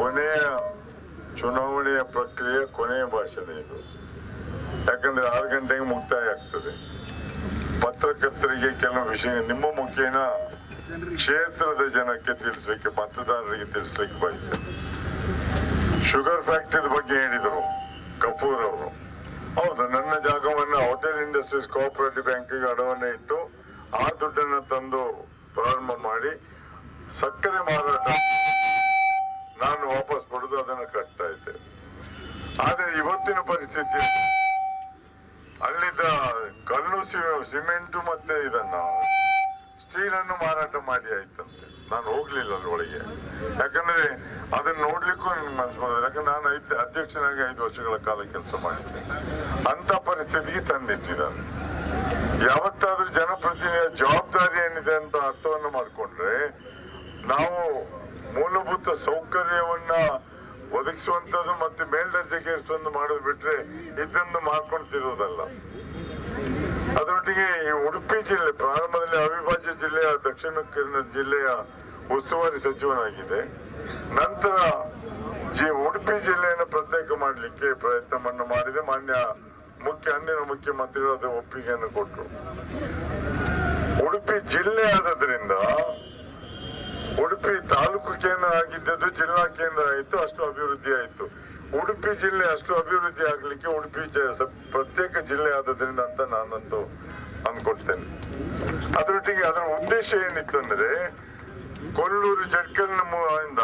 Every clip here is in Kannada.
ಕೊನೆಯ ಚುನಾವಣೆಯ ಪ್ರಕ್ರಿಯೆ ಕೊನೆಯ ಭಾಷಣ ಇದು. ಯಾಕಂದ್ರೆ ಆರು ಗಂಟೆಗೆ ಮುಕ್ತಾಯ ಆಗ್ತದೆ. ಪತ್ರಕರ್ತರಿಗೆ ಕೆಲವು ವಿಷಯ, ನಿಮ್ಮ ಮುಖೇನ ಕ್ಷೇತ್ರದ ಜನಕ್ಕೆ ತಿಳಿಸ್ಲಿಕ್ಕೆ, ಮತದಾರರಿಗೆ ತಿಳಿಸ್ಲಿಕ್ಕೆ ಬಯಸ್ತೇನೆ. ಶುಗರ್ ಫ್ಯಾಕ್ಟರಿ ಬಗ್ಗೆ ಹೇಳಿದರು ಕಪೂರ್ ಅವರು. ಹೌದು, ನನ್ನ ಜಾಗವನ್ನ ಹೋಟೆಲ್ ಇಂಡಸ್ಟ್ರೀಸ್ ಕೋಆಪರೇಟಿವ್ ಬ್ಯಾಂಕಿಗೆ ಅಡವನ್ನ ಇಟ್ಟು ಆ ದುಡ್ಡನ್ನ ತಂದು ಪ್ರಾರಂಭ ಮಾಡಿ ಸಕ್ಕರೆ ಮಾರಾಟ ನಾನು ವಾಪಸ್ ಪಡೆದು ಅದನ್ನು ಕಟ್ತಾ ಇದ್ದೆ. ಆದರೆ ಇವತ್ತಿನ ಪರಿಸ್ಥಿತಿ ಅಲ್ಲಿದ್ದ ಕಲ್ಲು ಸಿಮೆಂಟ್ ಮತ್ತೆ ಇದನ್ನ ಸ್ಟೀಲ್ ಅನ್ನು ಮಾರಾಟ ಮಾಡಿ ಆಯ್ತಂತೆ. ನಾನು ಹೋಗ್ಲಿಲ್ಲ ಒಳಗೆ ಯಾಕಂದ್ರೆ ಅದನ್ನ ನೋಡ್ಲಿಕ್ಕೂ ನನ್ಗೆ ಮನಸ್ಸು ಯಾಕಂದ್ರೆ ನಾನು ಐದು ಅಧ್ಯಕ್ಷನಾಗಿ ಐದು ವರ್ಷಗಳ ಕಾಲ ಕೆಲಸ ಮಾಡಿದ್ದೆ. ಅಂತ ಪರಿಸ್ಥಿತಿಗೆ ತಂದಿಟ್ಟಿದ್ದಾರೆ. ಯಾವತ್ತಾದ್ರೂ ಜನಪ್ರತಿನಿಧಿಯ ಜವಾಬ್ದಾರಿ ಏನಿದೆ ಅಂತ ಅರ್ಥವನ್ನು ಮಾಡಿಕೊಂಡ್ರೆ ನಾವು ಮೂಲಭೂತ ಸೌಕರ್ಯವನ್ನ ಒದಗಿಸುವಂತದ್ದು ಮತ್ತೆ ಮೇಲ್ದರ್ಜೆಗೇರಿಸುವಂತ ಮಾಡೋದು ಬಿಟ್ರೆ ಇದನ್ನು ಮಾಡ್ಕೊಂತಿರೋದಲ್ಲ ಅದರೊಟ್ಟಿಗೆ ಈ ಉಡುಪಿ ಜಿಲ್ಲೆ, ಪ್ರಾರಂಭದಲ್ಲಿ ಅವಿಭಾಜ್ಯ ಜಿಲ್ಲೆಯ, ದಕ್ಷಿಣ ಕನ್ನಡ ಜಿಲ್ಲೆಯ ಉಸ್ತುವಾರಿ ಸಚಿವನಾಗಿದೆ. ನಂತರ ಜಿ ಉಡುಪಿ ಜಿಲ್ಲೆಯನ್ನು ಪ್ರತ್ಯೇಕ ಮಾಡಲಿಕ್ಕೆ ಪ್ರಯತ್ನವನ್ನು ಮಾಡಿದೆ. ಮಾನ್ಯ ಮುಖ್ಯ, ಅಂದಿನ ಮುಖ್ಯಮಂತ್ರಿಗಳು ಅದರ ಒಪ್ಪಿಗೆಯನ್ನು ಕೊಟ್ಟರು. ಉಡುಪಿ ಜಿಲ್ಲೆ ಆದದ್ರಿಂದ ಉಡುಪಿ ತಾಲೂಕು ಕೇಂದ್ರ ಆಗಿದ್ದದ್ದು ಜಿಲ್ಲಾ ಕೇಂದ್ರ ಆಯಿತು, ಅಷ್ಟು ಅಭಿವೃದ್ಧಿ ಆಯಿತು. ಉಡುಪಿ ಜಿಲ್ಲೆ ಅಷ್ಟು ಅಭಿವೃದ್ಧಿ ಆಗಲಿಕ್ಕೆ ಉಡುಪಿ ಪ್ರತ್ಯೇಕ ಜಿಲ್ಲೆ ಆದದ್ರಿಂದ ಅಂತ ನಾನಂತೂ ಅಂದ್ಕೊಡ್ತೇನೆ ಅದರೊಟ್ಟಿಗೆ ಅದರ ಉದ್ದೇಶ ಏನಿತ್ತು ಅಂದ್ರೆ, ಕೊಲ್ಲೂರು ಜಡ್ಕಲ್ ಇಂದ,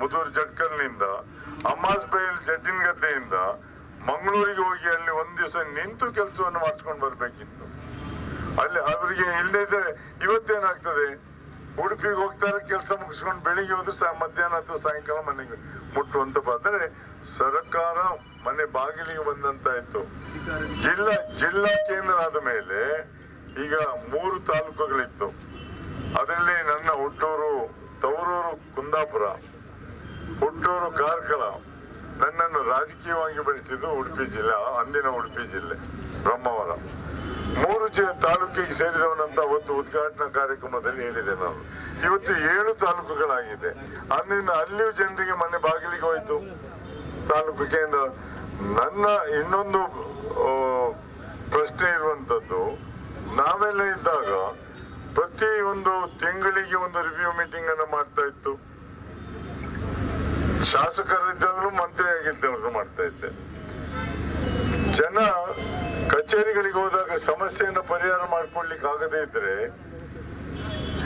ಮುದೂರು ಜಡ್ಕಲ್ನಿಂದ ಅಮ್ಮಾಸ್ ಬೈಲ್ ಜಡ್ಡಿನ ಗದ್ದೆಯಿಂದ ಮಂಗಳೂರಿಗೆ ಹೋಗಿ ಅಲ್ಲಿ ಒಂದ್ ದಿವಸ ನಿಂತು ಕೆಲಸವನ್ನು ಮಾಡಿಸ್ಕೊಂಡು ಬರ್ಬೇಕಿತ್ತು. ಅಲ್ಲಿ ಅವರಿಗೆ ಇಲ್ಲದೇ ಇದ್ರೆ ಇವತ್ತೇನಾಗ್ತದೆ? ಉಡುಪಿಗೆ ಹೋಗ್ತಾರೆ ಕೆಲಸ ಮುಗಿಸ್ಕೊಂಡು ಬೆಳಿಗ್ಗೆ ಹೋದ್ರೆ ಮಧ್ಯಾಹ್ನ ಅಥವಾ ಸಾಯಂಕಾಲ ಮನೆಗೆ ಮುಟ್ಟುವಂತ ಬಂದ್ರೆ ಸರ್ಕಾರ ಮನೆ ಬಾಗಿಲಿಗೆ ಬಂದಂತಾಯ್ತು ಜಿಲ್ಲಾ ಜಿಲ್ಲಾ ಕೇಂದ್ರ ಆದ ಮೇಲೆ ಈಗ ಮೂರು ತಾಲೂಕುಗಳಿತ್ತು. ಅದರಲ್ಲಿ ನನ್ನ ಹುಟ್ಟೂರು ತವರೂರು ಕುಂದಾಪುರ, ಹುಟ್ಟೂರು ಕಾರ್ಕಳ, ನನ್ನನ್ನು ರಾಜಕೀಯವಾಗಿ ಬೆಳೆಸಿದ್ದು ಉಡುಪಿ ಜಿಲ್ಲೆ, ಅಂದಿನ ಉಡುಪಿ ಜಿಲ್ಲೆ, ಬ್ರಹ್ಮಾವರ. ಮೂರು ಜ ತಾಲೂಕಿಗೆ ಸೇರಿದವನಂತ ಒಂದು ಉದ್ಘಾಟನಾ ಕಾರ್ಯಕ್ರಮದಲ್ಲಿ ಹೇಳಿದೆ ನಾನು. ಇವತ್ತು ಏಳು ತಾಲೂಕುಗಳಾಗಿದೆ. ಅಂದಿನ ಅಲ್ಲಿಯೂ ಜನರಿಗೆ ಮನೆ ಬಾಗಿಲಿಗೆ ಹೋಯ್ತು. ತಾಲೂಕು ಕೇಂದ್ರ. ನನ್ನ ಇನ್ನೊಂದು ಪ್ರಶ್ನೆ ಇರುವಂತದ್ದು, ನಾವೆಲ್ಲ ಇದ್ದಾಗ ಪ್ರತಿ ಒಂದು ತಿಂಗಳಿಗೆ ಒಂದು ರಿವ್ಯೂ ಮೀಟಿಂಗ್ ಅನ್ನು ಮಾಡ್ತಾ ಇತ್ತು. ಶಾಸಕರಿದ್ದವರು ಮಂತ್ರಿ ಆಗಿದ್ದವರು ಮಾಡ್ತಾ ಇದ್ದೆ. ಜನ ಕಚೇರಿಗಳಿಗೆ ಹೋದಾಗ ಸಮಸ್ಯೆಯನ್ನು ಪರಿಹಾರ ಮಾಡ್ಕೊಳ್ಲಿಕ್ಕೆ ಆಗದೇ ಇದ್ರೆ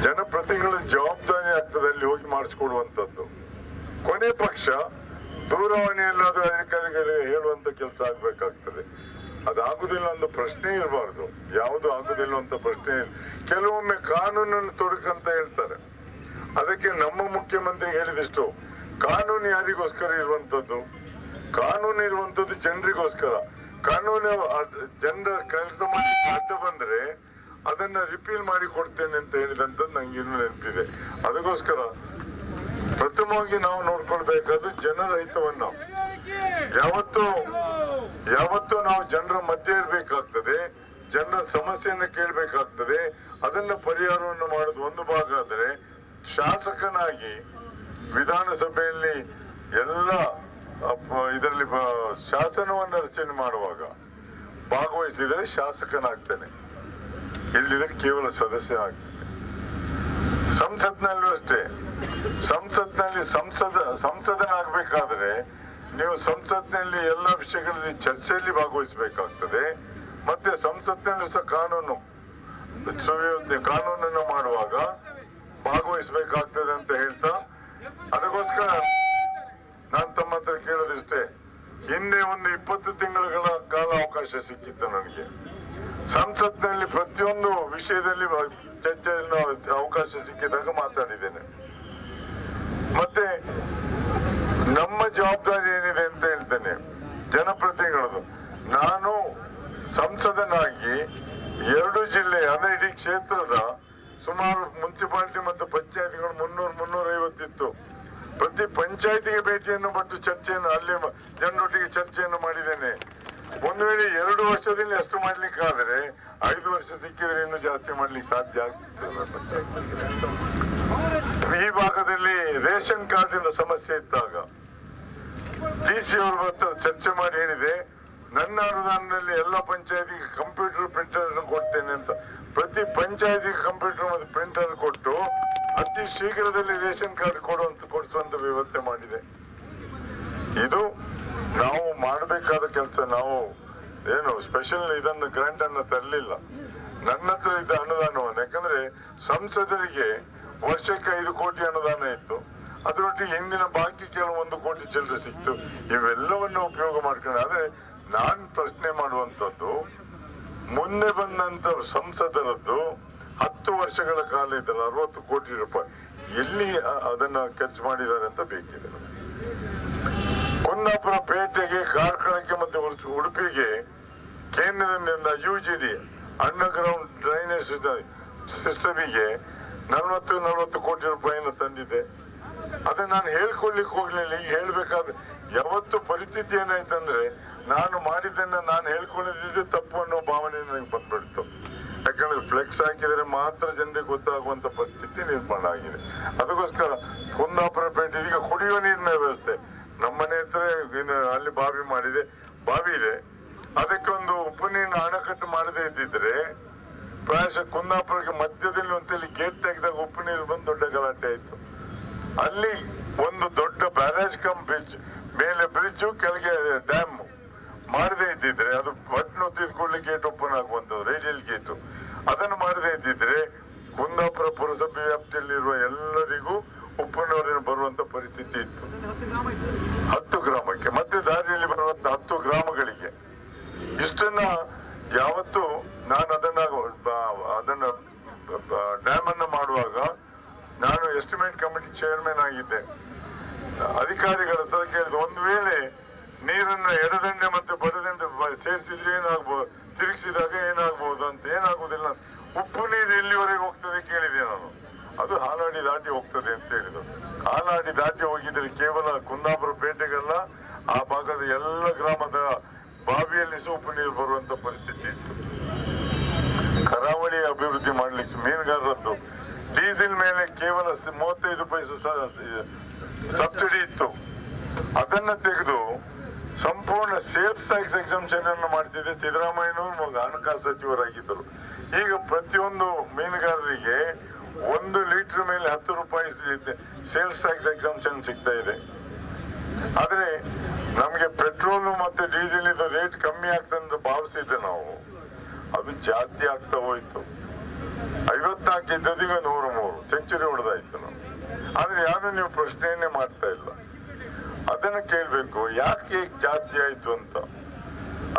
ಜನಪ್ರತಿನಿಧಿಗಳ ಜವಾಬ್ದಾರಿ ಆಗ್ತದೆ ಅಲ್ಲಿ ಹೋಗಿ ಮಾಡಿಸ್ಕೊಡುವಂತದ್ದು ಕೊನೆ ಪಕ್ಷ ದೂರವಾಣಿಯಲ್ಲಾದ್ರೂ ಅಧಿಕಾರಿಗಳಿಗೆ ಹೇಳುವಂತ ಕೆಲಸ ಆಗ್ಬೇಕಾಗ್ತದೆ. ಅದಾಗುದಿಲ್ಲ ಅಂತ ಪ್ರಶ್ನೆ ಇರಬಾರ್ದು. ಯಾವುದು ಆಗುದಿಲ್ಲ ಅಂತ ಪ್ರಶ್ನೆ ಇಲ್ಲ. ಕೆಲವೊಮ್ಮೆ ಕಾನೂನನ್ನು ತೊಡಕಂತ ಹೇಳ್ತಾರೆ. ಅದಕ್ಕೆ ನಮ್ಮ ಮುಖ್ಯಮಂತ್ರಿ ಹೇಳಿದಿಷ್ಟು, ಕಾನೂನು ಯಾರಿಗೋಸ್ಕರ ಇರುವಂತದ್ದು ಕಾನೂನು ಇರುವಂತದ್ದು ಜನರಿಗೋಸ್ಕರ. ಕಾನೂನು ಜನರ ಕೆಲಸ ಮಾಡಿ ಅಡ್ಡ ಬಂದ್ರೆ ಅದನ್ನ ರಿಪೀಲ್ ಮಾಡಿ ಕೊಡ್ತೇನೆ ಅಂತ ಹೇಳಿದಂತ ನಂಗೆ ಇನ್ನೂ ನೆನಪಿದೆ. ಅದಕ್ಕೋಸ್ಕರ ಪ್ರಥಮವಾಗಿ ನಾವು ನೋಡ್ಕೊಳ್ಬೇಕಾದ್ದು ಜನರ ಹಿತವನ್ನ ಯಾವತ್ತು ಯಾವತ್ತು ನಾವು ಜನರ ಮಧ್ಯೆ ಇರಬೇಕಾಗ್ತದೆ, ಜನರ ಸಮಸ್ಯೆಯನ್ನು ಕೇಳಬೇಕಾಗ್ತದೆ, ಅದನ್ನ ಪರಿಹಾರವನ್ನು ಮಾಡೋದು ಒಂದು ಭಾಗ ಆದರೆ ಶಾಸಕನಾಗಿ ವಿಧಾನಸಭೆಯಲ್ಲಿ ಎಲ್ಲ ಇದರಲ್ಲಿ ಶಾಸನವನ್ನು ರಚನೆ ಮಾಡುವಾಗ ಭಾಗವಹಿಸಿದರೆ ಶಾಸಕನಾಗ್ತೇನೆ. ಇಲ್ಲಿದ್ರೆ ಕೇವಲ ಸದಸ್ಯ ಆಗ್ತೇನೆ. ಸಂಸತ್ನಲ್ಲೂ ಅಷ್ಟೇ. ಸಂಸತ್ನಲ್ಲಿ ಸಂಸದ, ಸಂಸದನಾಗಬೇಕಾದ್ರೆ ನೀವು ಸಂಸತ್ನಲ್ಲಿ ಎಲ್ಲ ವಿಷಯಗಳಲ್ಲಿ ಚರ್ಚೆಯಲ್ಲಿ ಭಾಗವಹಿಸಬೇಕಾಗ್ತದೆ. ಮತ್ತೆ ಸಂಸತ್ನಲ್ಲೂ ಸಹ ಕಾನೂನು, ಸುವ್ಯವಸ್ಥೆ, ಕಾನೂನನ್ನು ಮಾಡುವಾಗ ಭಾಗವಹಿಸಬೇಕಾಗ್ತದೆ ಅಂತ ಹೇಳ್ತಾ, ಅದಕ್ಕೋಸ್ಕರ ಕೇಳೋದಿಷ್ಟೇ, ಹಿಂದೆ ಒಂದು ಇಪ್ಪತ್ತು ತಿಂಗಳುಗಳ ಕಾಲ ಅವಕಾಶ ಸಿಕ್ಕಿತ್ತು ನನಗೆ. ಸಂಸತ್ನಲ್ಲಿ ಪ್ರತಿಯೊಂದು ವಿಷಯದಲ್ಲಿ ಚರ್ಚೆ ಅವಕಾಶ ಸಿಕ್ಕಿದಾಗ ಮಾತಾಡಿದ್ದೇನೆ. ಮತ್ತೆ, ನಮ್ಮ ಜವಾಬ್ದಾರಿ ಏನಿದೆ ಅಂತ ಹೇಳ್ತೇನೆ, ಜನಪ್ರತಿನಿಧಿಗಳದು. ನಾನು ಸಂಸದನಾಗಿ ಎರಡು ಜಿಲ್ಲೆ, ಅಂದ್ರೆ ಇಡೀ ಕ್ಷೇತ್ರದ ಸುಮಾರು ಮುನ್ಸಿಪಾಲಿಟಿ ಮತ್ತು ಪಂಚಾಯತಿಗಳು ಮುನ್ನೂರು ಮುನ್ನೂರ ಐವತ್ತಿತ್ತು ಪ್ರತಿ ಪಂಚಾಯತಿಗೆ ಭೇಟಿಯನ್ನು ಕೊಟ್ಟು ಚರ್ಚೆಯನ್ನು ಅಲ್ಲಿ ಜನರೊಟ್ಟಿಗೆ ಚರ್ಚೆಯನ್ನು ಮಾಡಿದ್ದೇನೆ. ಒಂದು ವೇಳೆ ಎರಡು ವರ್ಷದಲ್ಲಿ ಅಷ್ಟು ಮಾಡ್ಲಿಕ್ಕೆ ಆದರೆ ಐದು ವರ್ಷ ಸಿಕ್ಕಿದ್ರೆ ಇನ್ನೂ ಜಾಸ್ತಿ ಮಾಡ್ಲಿಕ್ಕೆ ಸಾಧ್ಯ ಆಗ್ತದೆ. ಈ ಭಾಗದಲ್ಲಿ ರೇಷನ್ ಕಾರ್ಡಿನ ಸಮಸ್ಯೆ ಇದ್ದಾಗ ಡಿ ಸಿ ಅವರು ಹತ್ರ ಚರ್ಚೆ ಮಾಡಿ ಹೇಳಿದೆ, ನನ್ನ ಅನುದಾನದಲ್ಲಿ ಎಲ್ಲ ಪಂಚಾಯತಿಗೆ ಕಂಪ್ಯೂಟರ್ ಪ್ರಿಂಟರ್ ಕೊಡ್ತೇನೆ ಅಂತ. ಪ್ರತಿ ಪಂಚಾಯತಿಗೆ ಕಂಪ್ಯೂಟರ್ ಮತ್ತು ಪ್ರಿಂಟರ್ ಕೊಟ್ಟು ಅತಿ ಶೀಘ್ರದಲ್ಲಿ ರೇಷನ್ ಕಾರ್ಡ್ ಕೊಡುವಂತ ಕೊಡಿಸುವಂತ ವ್ಯವಸ್ಥೆ ಮಾಡಿದೆ. ಇದು ನಾವು ಮಾಡಬೇಕಾದ ಕೆಲಸ, ನಾವು ಏನು ಸ್ಪೆಷಲ್ ಇದನ್ನು ಗ್ರಾಂಟ್ ಅನ್ನು ತರಲಿಲ್ಲ. ನನ್ನ ಹತ್ರ ಇದ್ದ ಅನುದಾನವನ್ನು, ಯಾಕಂದ್ರೆ ಸಂಸದರಿಗೆ ವರ್ಷಕ್ಕೆ ಐದು ಕೋಟಿ ಅನುದಾನ ಇತ್ತು. ಅದರೊಟ್ಟಿಗೆ ಹಿಂದಿನ ಬಾಕಿ ಕೆಲವೊಂದು ಕೋಟಿ ಚಿಲ್ಲರೆ ಸಿಕ್ತು. ಇವೆಲ್ಲವನ್ನು ಉಪಯೋಗ ಮಾಡ್ಕೊಂಡು, ಆದ್ರೆ ನಾನ್ ಪ್ರಶ್ನೆ ಮಾಡುವಂತದ್ದು ಮುಂದೆ ಬಂದಂತ ಸಂಸದರದ್ದು ಹತ್ತು ವರ್ಷಗಳ ಕಾಲ ಇದ್ದಲ್ಲ ಅರವತ್ತು ಕೋಟಿ ರೂಪಾಯಿ. ಎಲ್ಲಿ ಅದನ್ನ ಖರ್ಚು ಮಾಡಿದ್ದಾರೆ ಅಂತ ಬೇಕಿದೆ. ಕುಂದಾಪುರ ಪೇಟೆಗೆ, ಕಾರ್ಕಳಕ್ಕೆ ಮತ್ತೆ ಉಡು- ಉಡುಪಿಗೆ ಕೇಂದ್ರದಿಂದ ಯುಜಿಡಿ ಅಂಡರ್ಗ್ರೌಂಡ್ ಡ್ರೈನೇಜ್ ಸಿಸ್ಟಮಿಗೆ ನಲವತ್ತು ನಲವತ್ತು ಕೋಟಿ ರೂಪಾಯಿನ ತಂದಿದೆ. ಅದನ್ನ ನಾನು ಹೇಳ್ಕೊಳ್ಲಿಕ್ಕೆ ಹೋಗ್ಲಿಲ್ಲ, ಈಗ ಹೇಳ್ಬೇಕಾದ್ರೆ ಯಾವತ್ತು ಪರಿಸ್ಥಿತಿ ಏನಾಯ್ತಂದ್ರೆ, ನಾನು ಮಾಡಿದ್ದನ್ನ ನಾನು ಹೇಳ್ಕೊಂಡಿದ್ದೆ ತಪ್ಪು ಅನ್ನೋ ಭಾವನೆ ನನಗೆ ಬಂದ್ಬಿಡ್ತು. ಯಾಕಂದ್ರೆ ಫ್ಲೆಕ್ಸ್ ಹಾಕಿದ್ರೆ ಮಾತ್ರ ಜನರಿಗೆ ಗೊತ್ತಾಗುವಂತ ಪರಿಸ್ಥಿತಿ ನಿರ್ಮಾಣ ಆಗಿದೆ. ಅದಕ್ಕೋಸ್ಕರ ಕುಂದಾಪುರ ಪೇಟೆ ಈಗ ಕುಡಿಯುವ ನೀರಿನ ವ್ಯವಸ್ಥೆ. ನಮ್ಮನೆ ಹತ್ರ ಅಲ್ಲಿ ಬಾವಿ ಮಾಡಿದೆ. ಬಾವಿ ಇದೆ. ಅದಕ್ಕೊಂದು ಉಪ್ಪು ನೀರಿನ ಅಣೆಕಟ್ಟು ಮಾಡದೇ ಇದ್ದಿದ್ರೆ ಪ್ರಾಯಶಃ ಕುಂದಾಪುರಕ್ಕೆ ಮಧ್ಯದಲ್ಲಿ ಒಂದಲ್ಲಿ ಗೇಟ್ ತೆಗೆದಾಗ ಉಪ್ಪು ನೀರು ಬಂದು ದೊಡ್ಡ ಗಲಾಟೆ ಆಯ್ತು. ಅಲ್ಲಿ ಒಂದು ದೊಡ್ಡ ಬ್ಯಾರೇಜ್ ಕಮ್ ಬ್ರಿಡ್ಜ್ ಮೇಲೆ ಬ್ರಿಡ್ಜ್ ಕೆಳಗೆ ಡ್ಯಾಮ್ ಮಾಡದೇ ಇದ್ದಿದ್ರೆ ಅದು ಬಟ್ನ ಕೂಡಲೇ ಗೇಟ್ ಓಪನ್ ಆಗುವಂತ ರೇಡಿಯಲ್ ಗೇಟ್ ಅದನ್ನು ಮಾಡದೇ ಇದ್ದಿದ್ರೆ ಕುಂದಾಪುರ ಪುರಸಭೆ ವ್ಯಾಪ್ತಿಯಲ್ಲಿರುವ ಎಲ್ಲರಿಗೂ ಉಪ್ಪನವರನ್ನು ಬರುವಂತ ಪರಿಸ್ಥಿತಿ ಇತ್ತು. ಹತ್ತು ಗ್ರಾಮಕ್ಕೆ, ಮತ್ತೆ ದಾರಿಯಲ್ಲಿ ಬರುವಂತ ಹತ್ತು ಗ್ರಾಮಗಳಿಗೆ. ಇಷ್ಟನ್ನ ಯಾವತ್ತು ನಾನು ಅದನ್ನ ಬ- ಅದನ್ನ ಡ್ಯಾಮ್ ಅನ್ನ ಮಾಡುವಾಗ ನಾನು ಎಸ್ಟಿಮೇಟ್ ಕಮಿಟಿ ಚೇರ್ಮನ್ ಆಗಿದ್ದೆ ಅಧಿಕಾರಿಗಳ ಹತ್ರ ಕೇಳಿದ ಒಂದು ವೇಳೆ ನೀರನ್ನ ಎಡದಂಡೆ ಮತ್ತೆ ಬಡದಂಡೆ ಬ- ಸೇರಿಸಿದ್ರೆ ಏನಾಗ್ಬೋದು? ತಿರುಗಿಸಿದಾಗ ಏನಾಗ್ಬೋದು ಅಂತ ಏನಾಗುವುದಿಲ್ಲ. ಉಪ್ಪು ನೀರು ಎಲ್ಲಿವರೆಗೆ ಹೋಗ್ತದೆ ಕೇಳಿದೆ ನಾನು. ಅದು ಹಾಲಾಡಿ ದಾಟಿ ಹೋಗ್ತದೆ ಅಂತ ಹೇಳಿದ್ರು. ಹಾಲಾಡಿ ದಾಟಿ ಹೋಗಿದ್ರೆ ಕೇವಲ ಕುಂದಾಪುರ ಪೇಟೆಗಲ್ಲ, ಆ ಭಾಗದ ಎಲ್ಲ ಗ್ರಾಮದ ಬಾವಿಯಲ್ಲಿ ಉಪ್ಪು ನೀರು ಬರುವಂತ ಪರಿಸ್ಥಿತಿ ಇತ್ತು. ಕರಾವಳಿ ಅಭಿವೃದ್ಧಿ ಮಾಡ್ಲಿಕ್ಕೆ ಮೀನುಗಾರರದ್ದು. ಡೀಸೆಲ್ ಮೇಲೆ ಕೇವಲ ಮೂವತ್ತೈದು ಪೈಸೆ ಸಬ್ಸಿಡಿ ಇತ್ತು. ಅದನ್ನ ತೆಗೆದು ಸಂಪೂರ್ಣ ಸೇಫ್ ಟ್ಯಾಕ್ಸ್ ಎಕ್ಸಾಮ್ಷನ್ ಅನ್ನು ಮಾಡ್ತಿದ್ದೆ ಸಿದ್ದರಾಮಯ್ಯನವರು ಹಣಕಾಸು ಸಚಿವರಾಗಿದ್ದರು. ಈಗ ಪ್ರತಿಯೊಂದು ಮೀನುಗಾರರಿಗೆ ಒಂದು ಲೀಟರ್ ಮೇಲೆ ಹತ್ತು ರೂಪಾಯಿ ಸೇಲ್ಸ್ ಟ್ಯಾಕ್ಸ್ ಎಕ್ಸಾಮ್ಷನ್ ಸಿಗ್ತಾ ಇದೆ. ಆದ್ರೆ ನಮ್ಗೆ ಪೆಟ್ರೋಲ್ ಮತ್ತೆ ಡೀಸೆಲ್ ಇದು ರೇಟ್ ಕಮ್ಮಿ ಆಗ್ತದೆ ಭಾವಿಸಿದ್ದೆ ನಾವು. ಅದು ಜಾಸ್ತಿ ಆಗ್ತಾ ಹೋಯ್ತು. ಐವತ್ನಾಲ್ಕು ಇದ್ದದೀಗ ನೂರ ಮೂರು ಸೆಂಚುರಿ ಹೊಡೆದಾಯ್ತು ನಾವು ಆದ್ರೆ ಯಾರು ನೀವು ಪ್ರಶ್ನೆಯನ್ನೇ ಮಾಡ್ತಾ ಇಲ್ಲ. ಅದನ್ನ ಕೇಳ್ಬೇಕು ಯಾಕೆ ಜಾಸ್ತಿ ಆಯ್ತು ಅಂತ.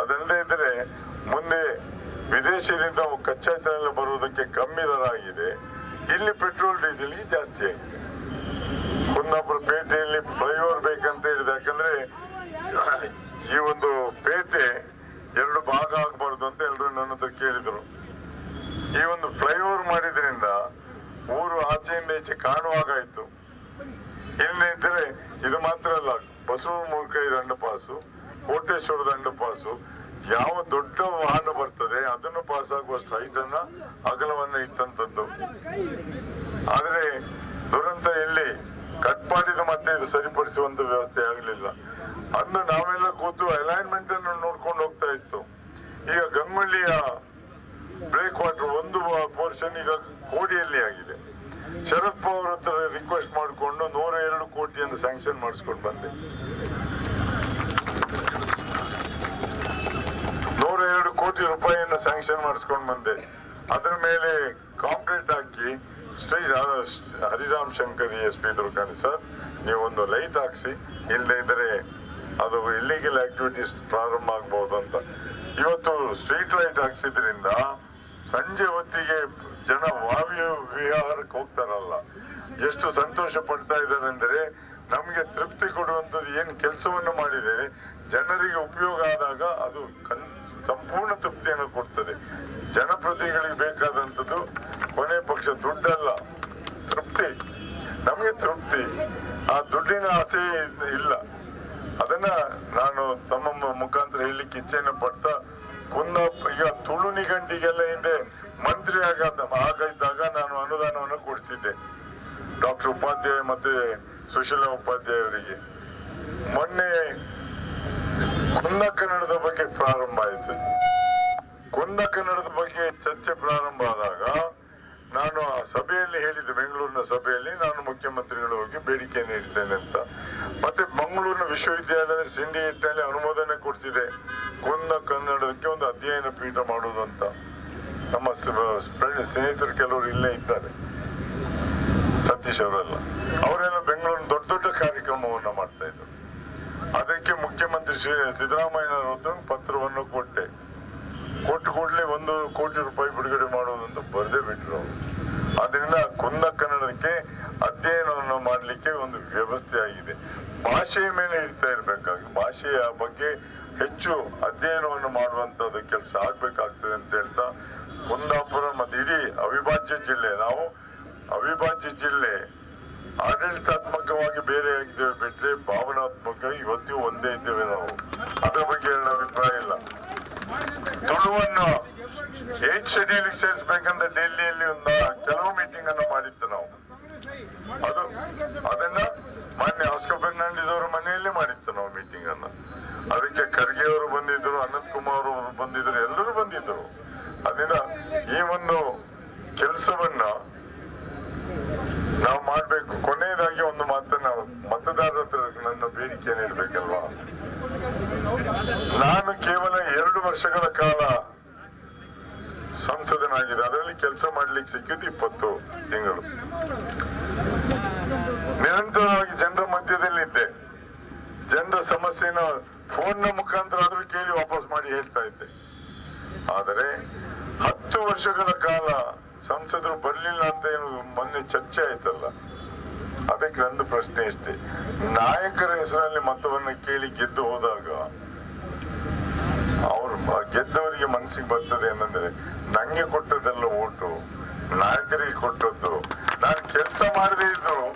ಅದಲ್ಲದೆ ಇದ್ರೆ ಮುಂದೆ ವಿದೇಶದಿಂದ ಕಚ್ಚಾ ತೈಲ ಬರುವುದಕ್ಕೆ ಕಮ್ಮಿ ದರ ಆಗಿದೆ ಇಲ್ಲಿ ಪೆಟ್ರೋಲ್ ಡೀಸೆಲ್ಗೆ ಜಾಸ್ತಿ ಆಗಿದೆ ಕುಂದಾಪುರ ಪೇಟೆಯಲ್ಲಿ ಫ್ಲೈಓವರ್ ಬೇಕಂತ ಹೇಳಿದೆ ಯಾಕಂದ್ರೆ ಈ ಒಂದು ಪೇಟೆ ಎರಡು ಭಾಗ ಆಗಬಾರ್ದು ಅಂತ ಎಲ್ಲರೂ ನನ್ನ ಹತ್ರ ಕೇಳಿದ್ರು. ಈ ಒಂದು ಫ್ಲೈಓವರ್ ಮಾಡಿದ್ರಿಂದ ಊರು ಆಚೆಯಿಂದ ಈಚೆ ಕಾಣುವಾಗಾಯ್ತು ಇಲ್ಲದಿದ್ದರೆ ಇದು ಮಾತ್ರ ಅಲ್ಲ. ಬಸವ ಮೂಲ್ಕೈ ದಂಡ ಪಾಸು, ಕೋಟೇಶ್ವರ ದಂಡಪಾಸು ಯಾವ ದೊಡ್ಡ ವಾಹನ ಬರ್ತದೆ ಅದನ್ನು ಪಾಸ್ ಆಗುವಷ್ಟು ಹೈಟನ್ನ ಅಗಲವನ್ನ ಇಟ್ಟಂತದ್ದು. ಆದ್ರೆ ದುರಂತ ಇಲ್ಲಿ ಕಟ್ ಮಾಡಿದ ಮತ್ತೆ ಇದು ಸರಿಪಡಿಸುವಂತ ವ್ಯವಸ್ಥೆ ಆಗಲಿಲ್ಲ. ಅಂದು ನಾವೆಲ್ಲ ಕೂತು ಅಲೈನ್ಮೆಂಟ್ ಅನ್ನು ನೋಡ್ಕೊಂಡು ಹೋಗ್ತಾ ಇತ್ತು. ಈಗ ಗಂಗೊಳ್ಳಿಯ ಬ್ರೇಕ್ ವಾಟರ್ ಒಂದು ಪೋರ್ಷನ್ ಈಗ ಕೋಡಿಯಲ್ಲಿ ಆಗಿದೆ. ಶರದ್ ಪವಾರ್ ಹತ್ರ ರಿಕ್ವೆಸ್ಟ್ ಮಾಡಿಕೊಂಡು ನೂರ ಎರಡು ಕೋಟಿಯನ್ನು ಸ್ಯಾಂಕ್ಷನ್ ಮಾಡಿಸ್ಕೊಂಡು ಬಂದೆ. ನೂರ ಎರಡು ಕೋಟಿ ರೂಪಾಯಿಯನ್ನು ಸ್ಯಾಂಕ್ಷನ್ ಮಾಡಿಸ್ಕೊಂಡು ಬಂದೆ. ಅದ್ರ ಮೇಲೆ ಕಾಂಕ್ರೀಟ್ ಹಾಕಿ ಶ್ರೀ ಹರಿರಾಮ್ ಶಂಕರ್ ಎಸ್ ಪಿ ದುರ್ಗಾನಿ ಸರ್ ನೀವು ಒಂದು ಲೈಟ್ ಹಾಕ್ಸಿ ಇಲ್ಲದೆ ಇದ್ರೆ ಅದು ಇಲ್ಲಿಗಲ್ ಆಕ್ಟಿವಿಟೀಸ್ ಪ್ರಾರಂಭ ಆಗ್ಬಹುದು ಅಂತ. ಇವತ್ತು ಸ್ಟ್ರೀಟ್ ಲೈಟ್ ಹಾಕ್ಸಿದ್ರಿಂದ ಸಂಜೆ ಹೊತ್ತಿಗೆ ಜನ ವಾಯು ವಿಹಾರಕ್ಕೆ ಹೋಗ್ತಾರಲ್ಲ. ಎಷ್ಟು ಸಂತೋಷ ಪಡ್ತಾ ಇದ್ದಾರೆ ಅಂದ್ರೆ ನಮ್ಗೆ ತೃಪ್ತಿ ಕೊಡುವಂತದ್ದು ಏನ್ ಕೆಲಸವನ್ನು ಮಾಡಿದರೆ ಜನರಿಗೆ ಉಪಯೋಗ ಆದಾಗ ಅದು ಸಂಪೂರ್ಣ ತೃಪ್ತಿಯನ್ನು ಕೊಡ್ತದೆ. ಜನಪ್ರತಿಗಳಿಗೆ ಬೇಕಾದಂಥದ್ದು ಕೊನೆ ಪಕ್ಷ ದುಡ್ಡಲ್ಲ. ತೃಪ್ತಿ. ನಮಗೆ ತೃಪ್ತಿ. ಆ ದುಡ್ಡಿನ ಆಸೆ ಇಲ್ಲ. ಅದನ್ನ ನಾನು ತಮ್ಮ ಮುಖಾಂತರ ಹೇಳಲಿಕ್ಕೆ ಇಚ್ಛೆಯನ್ನು ಪಡ್ತಾ ಕುಂದ ಈಗ ತುಳು ನಿಘಂಟಿಗೆಲ್ಲ ಹಿಂದೆ ಮಂತ್ರಿ ಆಗ ಆಗಿದ್ದಾಗ ನಾನು ಅನುದಾನವನ್ನು ಕೊಡಿಸಿದ್ದೆ ಡಾಕ್ಟರ್ ಉಪಾಧ್ಯಾಯ ಮತ್ತೆ ಸುಶೀಲ ಉಪಾಧ್ಯಾಯ ಅವರಿಗೆ. ಮೊನ್ನೆ ಕುಂದ ಕನ್ನಡದ ಬಗ್ಗೆ ಪ್ರಾರಂಭ ಆಯಿತು. ಕುಂದ ಕನ್ನಡದ ಬಗ್ಗೆ ಚರ್ಚೆ ಪ್ರಾರಂಭ ಆದಾಗ ನಾನು ಆ ಸಭೆಯಲ್ಲಿ ಹೇಳಿದ್ದೆ, ಬೆಂಗಳೂರಿನ ಸಭೆಯಲ್ಲಿ ನಾನು ಮುಖ್ಯಮಂತ್ರಿಗಳು ಹೋಗಿ ಬೇಡಿಕೆ ನೀಡಿದ್ದೇನೆ ಅಂತ. ಮತ್ತೆ ಮಂಗಳೂರಿನ ವಿಶ್ವವಿದ್ಯಾಲಯದ ಸಿಂಡಿಯಲ್ಲಿ ಅನುಮೋದನೆ ಕೊಡ್ತಿದೆ ಕುಂದ ಕನ್ನಡಕ್ಕೆ ಒಂದು ಅಧ್ಯಯನ ಪೀಠ ಮಾಡುವುದು ಅಂತ. ನಮ್ಮ ಸ್ನೇಹಿತರು ಕೆಲವರು ಇಲ್ಲೇ ಇದ್ದಾರೆ. ಸತೀಶ್ ಅವರೆಲ್ಲ. ಅವರೆಲ್ಲ ಬೆಂಗಳೂರಿನ ದೊಡ್ಡ ದೊಡ್ಡ ಕಾರ್ಯಕ್ರಮವನ್ನ ಮಾಡ್ತಾ ಇದ್ರು. ಅದಕ್ಕೆ ಮುಖ್ಯಮಂತ್ರಿ ಶ್ರೀ ಸಿದ್ದರಾಮಯ್ಯನವರು ಪತ್ರವನ್ನು ಕೊಟ್ಟೆ. ಕೊಟ್ಟು ಕೂಡಲೇ ಒಂದು ಕೋಟಿ ರೂಪಾಯಿ ಬಿಡುಗಡೆ ಮಾಡುವುದಂತ ಬರೆದೇ ಬಿಟ್ರು ಅವರು. ಅದರಿಂದ ಕುಂದ ಕನ್ನಡಕ್ಕೆ ಅಧ್ಯಯನವನ್ನು ಮಾಡಲಿಕ್ಕೆ ಒಂದು ವ್ಯವಸ್ಥೆ ಆಗಿದೆ. ಭಾಷೆಯ ಮೇಲೆ ಇಡ್ತಾ ಇರ್ಬೇಕಾಗಿ, ಭಾಷೆಯ ಬಗ್ಗೆ ಹೆಚ್ಚು ಅಧ್ಯಯನವನ್ನು ಮಾಡುವಂತದ್ದು ಕೆಲಸ ಆಗ್ಬೇಕಾಗ್ತದೆ ಅಂತ ಹೇಳ್ತಾ ಕುಂದಾಪುರ ಮತ್ತು ಇಡೀ ಅವಿಭಾಜ್ಯ ಜಿಲ್ಲೆ. ನಾವು ಅವಿಭಾಜ್ಯ ಜಿಲ್ಲೆ ಆಡಳಿತಾತ್ಮಕವಾಗಿ ಬೇರೆ ಆಗಿದ್ದೇವೆ ಬಿಟ್ಟರೆ ಭಾವನಾತ್ಮಕ ಇವತ್ತಿಗೂ ಒಂದೇ ಇದ್ದೇವೆ ನಾವು. ಅದರ ಬಗ್ಗೆ ಎರಡು ಅಭಿಪ್ರಾಯ ಇಲ್ಲ. ತುಳುವನ್ನು ಏಜ್ ಶೆಡ್ಯೂಲ್ ಸೇರಿಸಬೇಕಂತ ಡೆಲ್ಲಿಯಲ್ಲಿ ಒಂದ ಕೆಲವು ಮೀಟಿಂಗ್ ಅನ್ನು ಮಾಡಿತ್ತು ನಾವು. ಅದು, ಅದನ್ನ ಮಾನ್ಯ ಆಸ್ಕರ್ ಫೆರ್ನಾಂಡಿಸ್ ಅವರ ಮನೆಯಲ್ಲಿ ಮಾಡಿತ್ತು ನಾವು ಮೀಟಿಂಗ್ ಅನ್ನ. ಅದಕ್ಕೆ ಖರ್ಗೆ ಅವರು ಬಂದಿದ್ರು ಅನಂತ್ ಕುಮಾರ್ ಅವರು ಬಂದಿದ್ರು ಎಲ್ಲರೂ ಬಂದಿದ್ರು ಅದರಿಂದ ಈ ಒಂದು ಕೆಲಸವನ್ನ ನಾವು ಮಾಡ್ಬೇಕು. ಕೊನೆಯದಾಗಿ ಒಂದು ಮಾತನ್ನ ಮತದಾರರ ನನ್ನ ಬೇಡಿಕೆ ನೀಡಬೇಕಲ್ವಾ? ನಾನು ಕೇವಲ ಎರಡು ವರ್ಷಗಳ ಕಾಲ ಸಂಸದನಾಗಿದೆ ಅದರಲ್ಲಿ ಕೆಲಸ ಮಾಡ್ಲಿಕ್ಕೆ ಸಿಕ್ಕಿದ್ದು ಇಪ್ಪತ್ತು ತಿಂಗಳು. ನಿರಂತರವಾಗಿ ಜನರ ಮಧ್ಯದಲ್ಲಿದ್ದೆ. ಜನರ ಸಮಸ್ಯೆನ ಫೋನ್ನ ಮುಖಾಂತರ ಆದ್ರೂ ಕೇಳಿ ವಾಪಸ್ ಮಾಡಿ ಹೇಳ್ತಾ ಇದ್ದೆ. ಆದರೆ ಹತ್ತು ವರ್ಷಗಳ ಕಾಲ ಸಂಸದರು ಬರ್ಲಿಲ್ಲ ಅಂತ ಏನು ಮೊನ್ನೆ ಚರ್ಚೆ ಆಯ್ತಲ್ಲ? ಅದಕ್ಕೆ ನಂದು ಪ್ರಶ್ನೆ ಇಷ್ಟೇ. ನಾಯಕರ ಹೆಸರಲ್ಲಿ ಮತವನ್ನು ಕೇಳಿ ಗೆದ್ದು ಹೋದಾಗ ಅವ್ರು ಗೆದ್ದವರಿಗೆ ಮನಸ್ಸಿಗೆ ಬರ್ತದೆ ಏನಂದ್ರೆ, ನಂಗೆ ಕೊಟ್ಟದೆಲ್ಲ ಓಟು, ನಾಯಕರಿಗೆ ಕೊಟ್ಟದ್ದು. ನಾನು ಕೆಲಸ ಮಾಡದೇ ಇದ್ರು,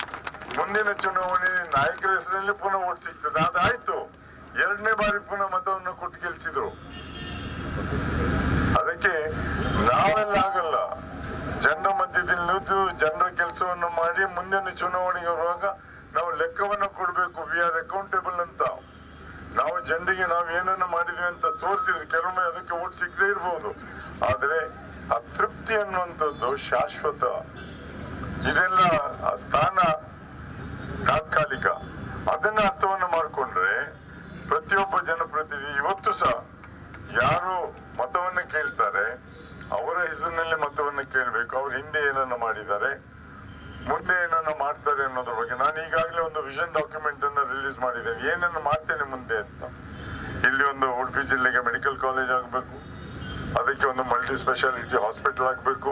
ಮುಂದಿನ ಚುನಾವಣೆ ನಾಯಕರ ಹೆಸರಲ್ಲಿ ಪುನಃ ಓಟ್ ಸಿಗ್ತದೆ. ಅದಾಯ್ತು. ಎರಡನೇ ಬಾರಿ ಪುನಃ ಮತವನ್ನು ಕೊಟ್ಟು ಗೆಲ್ಸಿದ್ರು. ಅದಕ್ಕೆ ನಾವೆಲ್ಲ ಆಗಲ್ಲ. ಜನರ ಮಧ್ಯದಲ್ಲಿ ನಿಂತು ಜನರ ಕೆಲಸವನ್ನು ಮಾಡಿ ಮುಂದಿನ ಚುನಾವಣೆಗೆ ಬರುವಾಗ ನಾವು ಲೆಕ್ಕವನ್ನು ಕೊಡಬೇಕು. ವಿ ಆರ್ ಅಕೌಂಟೇಬಲ್ ಅಂತ. ನಾವು ಜನರಿಗೆ ನಾವು ಏನನ್ನ ಮಾಡಿದ್ವಿ ಅಂತ ತೋರಿಸಿದ್ರೆ ಕೆಲವೊಮ್ಮೆ ಅದಕ್ಕೆ ಓಟ್ ಸಿಗದೇ ಇರಬಹುದು ಆದ್ರೆ ಅತೃಪ್ತಿ ಅನ್ನುವಂಥದ್ದು ಶಾಶ್ವತ. ಇದೆಲ್ಲ ಸ್ಥಾನ ತಾತ್ಕಾಲಿಕ. ಅದನ್ನ ಅರ್ಥವನ್ನು ಮಾಡಿಕೊಂಡ್ರೆ ಪ್ರತಿಯೊಬ್ಬ ಜನಪ್ರತಿನಿಧಿ ಇವತ್ತು ಸಹ ಯಾರು ಮತವನ್ನು ಕೇಳ್ತಾರೆ ಅವರ ಹೆಸರಿನಲ್ಲಿ ಮತವನ್ನ ಕೇಳಬೇಕು. ಅವ್ರು ಹಿಂದೆ ಏನನ್ನ ಮಾಡಿದ್ದಾರೆ, ಮುಂದೆ ಏನನ್ನ ಮಾಡ್ತಾರೆ ಅನ್ನೋದ್ರ ಬಗ್ಗೆ. ನಾನು ಈಗಾಗಲೇ ಒಂದು ವಿಷನ್ ಡಾಕ್ಯುಮೆಂಟ್ ಅನ್ನ ರಿಲೀಸ್ ಮಾಡಿದ್ದೇನೆ. ಏನನ್ನ ಮಾಡ್ತೇನೆ ಮುಂದೆ ಅಂತ. ಇಲ್ಲಿ ಒಂದು ಉಡುಪಿ ಜಿಲ್ಲೆಗೆ ಮೆಡಿಕಲ್ ಕಾಲೇಜ್ ಆಗಬೇಕು. ಅದಕ್ಕೆ ಒಂದು ಮಲ್ಟಿ ಸ್ಪೆಷಾಲಿಟಿ ಹಾಸ್ಪಿಟಲ್ ಆಗಬೇಕು.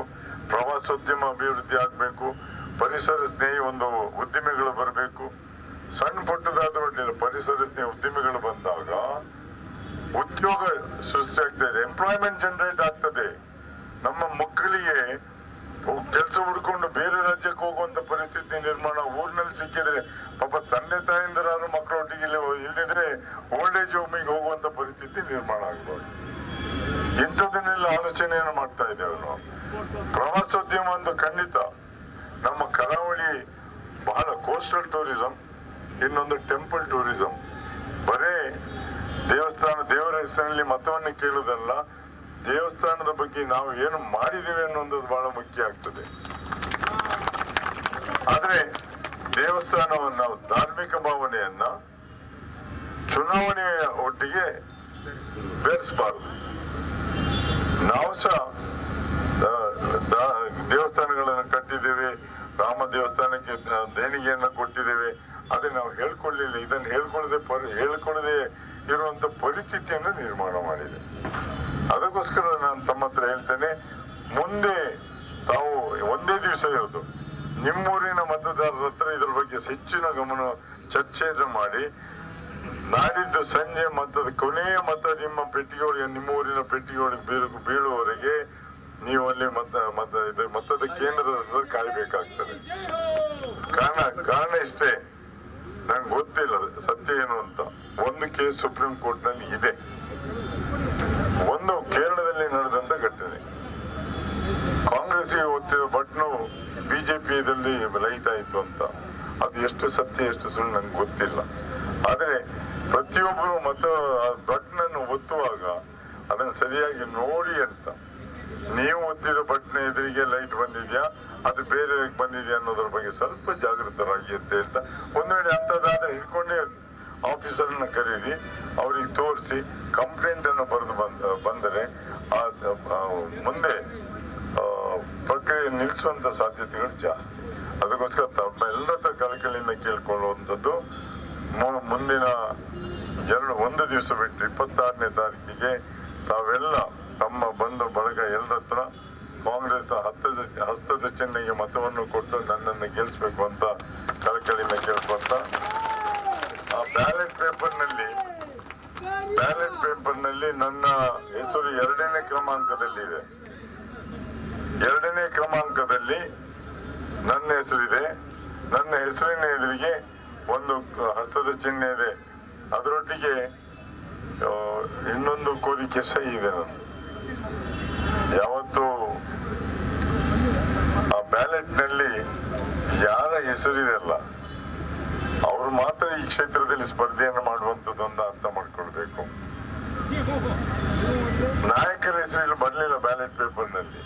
ಪ್ರವಾಸೋದ್ಯಮ ಅಭಿವೃದ್ಧಿ ಆಗಬೇಕು. ಪರಿಸರ ಸ್ನೇಹಿ ಒಂದು ಉದ್ದಿಮೆಗಳು ಬರಬೇಕು. ಸಣ್ಣ ಪುಟ್ಟದಾದ ಅಡ್ಡಿಲ್ಲ ಪರಿಸರ ಸ್ನೇಹಿ ಉದ್ದಿಮೆಗಳು ಬಂದಾಗ ಉದ್ಯೋಗ ಸೃಷ್ಟಿ ಆಗ್ತದೆ ಎಂಪ್ಲಾಯ್ಮೆಂಟ್ ಜನರೇಟ್ ಆಗ್ತದೆ. ನಮ್ಮ ಮಕ್ಕಳಿಗೆ ಕೆಲಸ ಹುಡ್ಕೊಂಡು ಬೇರೆ ರಾಜ್ಯಕ್ಕೆ ಹೋಗುವಂತ ಪರಿಸ್ಥಿತಿ ನಿರ್ಮಾಣ ಊರಿನಲ್ಲಿ ಸಿಕ್ಕಿದ್ರೆ ಪಾಪ ತಂದೆ ತಾಯಿಂದರಾದ್ರು ಮಕ್ಕಳೊಟ್ಟಿಗೆ ಇಲ್ಲಿ ಇಲ್ಲದಿದ್ರೆ ಓಲ್ಡ್ ಏಜ್ ಹೋಮಿಗೆ ಹೋಗುವಂತ ಪರಿಸ್ಥಿತಿ ನಿರ್ಮಾಣ ಆಗ್ಬೋದು. ಇಂಥದನ್ನೆಲ್ಲ ಆಲೋಚನೆಯನ್ನು ಮಾಡ್ತಾ ಇದ್ದೇವೆ ನಾವು. ಪ್ರವಾಸೋದ್ಯಮ ಒಂದು ಖಂಡಿತ. ನಮ್ಮ ಕರಾವಳಿ ಬಹಳ ಕೋಸ್ಟಲ್ ಟೂರಿಸಂ ಇನ್ನೊಂದು ಟೆಂಪಲ್ ಟೂರಿಸಂ ಬರೇ ದೇವಸ್ಥಾನ, ದೇವರ ಹೆಸರಿನಲ್ಲಿ ಮತವನ್ನು ಕೇಳುವುದಲ್ಲ ದೇವಸ್ಥಾನದ ಬಗ್ಗೆ ನಾವು ಏನು ಮಾಡಿದ್ದೇವೆ ಅನ್ನೋದು ಬಹಳ ಮುಖ್ಯ ಆಗ್ತದೆ. ಆದರೆ ದೇವಸ್ಥಾನವನ್ನು ನಾವು ಧಾರ್ಮಿಕ ಭಾವನೆಯನ್ನ ಚುನಾವಣೆಯ ಒಟ್ಟಿಗೆ ಬೆರೆಸಬಾರದು. ನಾವು ಸಹ ದೇವಸ್ಥಾನಗಳನ್ನು ಕಟ್ಟಿದ್ದೇವೆ, ರಾಮ ದೇವಸ್ಥಾನಕ್ಕೆ ದೇಣಿಗೆಯನ್ನು ಕೊಟ್ಟಿದ್ದೇವೆ. ಆದರೆ ನಾವು ಹೇಳ್ಕೊಳ್ಳಿಲ್ಲ, ಇದನ್ನು ಹೇಳ್ಕೊಳ್ಳದೆ ಹೇಳ್ಕೊಳ್ಳದೆ ಇರುವಂತ ಪರಿಸ್ಥಿತಿಯನ್ನು ನಿರ್ಮಾಣ ಮಾಡಿದೆ. ಅದಕ್ಕೋಸ್ಕರ ನಾನು ತಮ್ಮ ಹತ್ರ ಹೇಳ್ತೇನೆ, ಮುಂದೆ ತಾವು ಒಂದೇ ದಿವಸ ಇರೋದು. ನಿಮ್ಮೂರಿನ ಮತದಾರರ ಹತ್ರ ಇದ್ರ ಬಗ್ಗೆ ಹೆಚ್ಚಿನ ಗಮನ ಚರ್ಚೆಯನ್ನು ಮಾಡಿ. ನಾಡಿದ್ದು ಸಂಜೆ ಮತದ ಕೊನೆಯ ಮತ ನಿಮ್ಮ ಪೆಟ್ಟಿಗೆಗಳಿಗೆ ನಿಮ್ಮ ಊರಿನ ಪೆಟ್ಟಿಗೆಗಳಿಗೆ ಬೀಳು ಬೀಳುವವರೆಗೆ ನೀವು ಅಲ್ಲಿ ಮತ ಮತ, ಇದು ಮತದ ಕೇಂದ್ರದ ಕಾಯ್ಬೇಕಾಗ್ತದೆ. ಕಾರಣ ಕಾರಣ ಇಷ್ಟೇ. ನಂಗೆ ಗೊತ್ತಿಲ್ಲ, ಸತ್ಯ ಏನು ಅಂತ. ಒಂದು ಕೇಸ್ ಸುಪ್ರೀಂ ಕೋರ್ಟ್ನಲ್ಲಿ ಇದೆ. ಒಂದು ಕೇರಳದಲ್ಲಿ ನಡೆದಂತ ಘಟನೆ. ಕಾಂಗ್ರೆಸ್ ಕಾಂಗ್ರೆಸ್ಗೆ ಒತ್ತಿದ ಬಟ್ನು ಲೈಟ್ ಆಯ್ತು ಅಂತ. ಅದು ಎಷ್ಟು ಸತ್ಯ, ಎಷ್ಟು ಸುಳ್ಳು ನಂಗೆ ಗೊತ್ತಿಲ್ಲ. ಆದರೆ ಪ್ರತಿಯೊಬ್ಬರು ಮತ್ತು ಆ ಬಟ್ನನ್ನು ಒತ್ತುವಾಗ ಅದನ್ನು ಸರಿಯಾಗಿ ನೋಡಿ ಅಂತ. ನೀವು ಒತ್ತಿದ ಬಟ್ನ ಎದುರಿಗೆ ಲೈಟ್ ಬಂದಿದ್ಯಾ, ಅದು ಬೇರೆ ಬಂದಿದೆಯಾ ಅನ್ನೋದ್ರ ಬಗ್ಗೆ ಸ್ವಲ್ಪ ಜಾಗೃತರಾಗಿ ಅಂತ ಹೇಳ್ತಾ, ಒಂದು ವೇಳೆ ಅಂತದಾದ್ರೆ ಹಿಡ್ಕೊಂಡೇ ಆಫೀಸರ್ನ ಕರೀರಿ, ಅವರಿಗೆ ತೋರಿಸಿ ಕಂಪ್ಲೇಂಟ್ ಅನ್ನು ಬರೆದು ಬಂದ, ಬಂದರೆ ಆ ಮುಂದೆ ಪ್ರಕ್ರಿಯೆ ನಿಲ್ಲಿಸುವಂತ ಸಾಧ್ಯತೆಗಳು ಜಾಸ್ತಿ. ಅದಕ್ಕೋಸ್ಕರ ತಮ್ಮೆಲ್ಲರ ಕಳಕಳಿಯಿಂದ ಕೇಳ್ಕೊಳ್ಳುವಂಥದ್ದು ಮುಂದಿನ ಎರಡು, ಒಂದು ದಿವಸ ಬಿಟ್ಟು ಇಪ್ಪತ್ತಾರನೇ ತಾರೀಕಿಗೆ ತಾವೆಲ್ಲ ತಮ್ಮ ಬಂಧು ಬಳಗ ಎಲ್ಲರ ಹತ್ರ ಕಾಂಗ್ರೆಸ್ ಹತ್ತದ, ಹಸ್ತದ ಚಿಹ್ನೆಗೆ ಮತವನ್ನು ಕೊಟ್ಟು ನನ್ನನ್ನು ಗೆಲ್ಲಿಸ್ಬೇಕು ಅಂತ ಕಳಕಳಿಯಿಂದ ಕೇಳ್ಕೊಂತ ಬ್ಯಾಲೆಟ್ ಪೇಪರ್ನಲ್ಲಿ ಬ್ಯಾಲೆಟ್ ಪೇಪರ್ನಲ್ಲಿ ನನ್ನ ಹೆಸರು ಎರಡನೇ ಕ್ರಮಾಂಕದಲ್ಲಿ ಇದೆ ಎರಡನೇ ಕ್ರಮಾಂಕದಲ್ಲಿ ನನ್ನ ಹೆಸರಿದೆ. ನನ್ನ ಹೆಸರಿನ ಎದುರಿಗೆ ಒಂದು ಹಸ್ತದ ಚಿಹ್ನೆ ಇದೆ. ಅದರೊಟ್ಟಿಗೆ ಇನ್ನೊಂದು ಕೋರಿಕೆ ಸಹಿ ಇದೆ ನಾನು ಯಾವತ್ತು ಆ ಬ್ಯಾಲೆಟ್ನಲ್ಲಿ ಯಾರ ಹೆಸರಿದೆ ಅಲ್ಲ ಅವರು ಮಾತ್ರ ಈ ಕ್ಷೇತ್ರದಲ್ಲಿ ಸ್ಪರ್ಧೆಯನ್ನು ಮಾಡುವಂತದ್ದು ಅಂತ ಅರ್ಥ ಮಾಡ್ಕೊಳ್ಬೇಕು. ನಾಯಕರ ಹೆಸರು ಬರಲಿಲ್ಲ ಬ್ಯಾಲೆಟ್ ಪೇಪರ್ನಲ್ಲಿ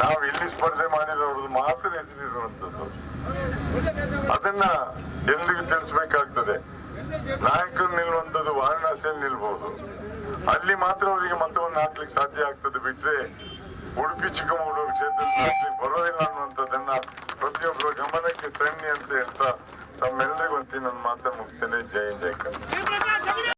ನಾವು ಇಲ್ಲಿ ಸ್ಪರ್ಧೆ ಮಾಡಿದವ್ರದ್ದು ಮಾತ್ರ ಹೆಸರಿರುವಂತದ್ದು ಅದನ್ನ ಎಲ್ರಿಗೂ ತಿಳಿಸ್ಬೇಕಾಗ್ತದೆ. ನಾಯಕರು ನಿಲ್ಲುವಂತದ್ದು ವಾರಣಾಸಿಯಲ್ಲಿ ನಿಲ್ಬಹುದು ಅಲ್ಲಿ ಮಾತ್ರ ಅವರಿಗೆ ಮತವನ್ನು ಹಾಕ್ಲಿಕ್ಕೆ ಸಾಧ್ಯ ಆಗ್ತದೆ ಬಿಟ್ರೆ ಉಡುಪಿ ಚಿಕ್ಕಮಗಳೂರು ಕ್ಷೇತ್ರದಲ್ಲಿ ಬರೋದಿಲ್ಲ ಅನ್ನುವಂಥದ್ದನ್ನ ಪ್ರತಿಯೊಬ್ಬರ ಗಮನಕ್ಕೆ ತನ್ನಿ ಅಂತ ಹೇಳ್ತಾ ತಮ್ಮೆಲ್ಲರಿಗೂ ನನ್ನ ಮಾತನ್ನು ಮುಗಿಸ್ತೇನೆ. ಜೈ ಜೈ ಕನ್ನಡ.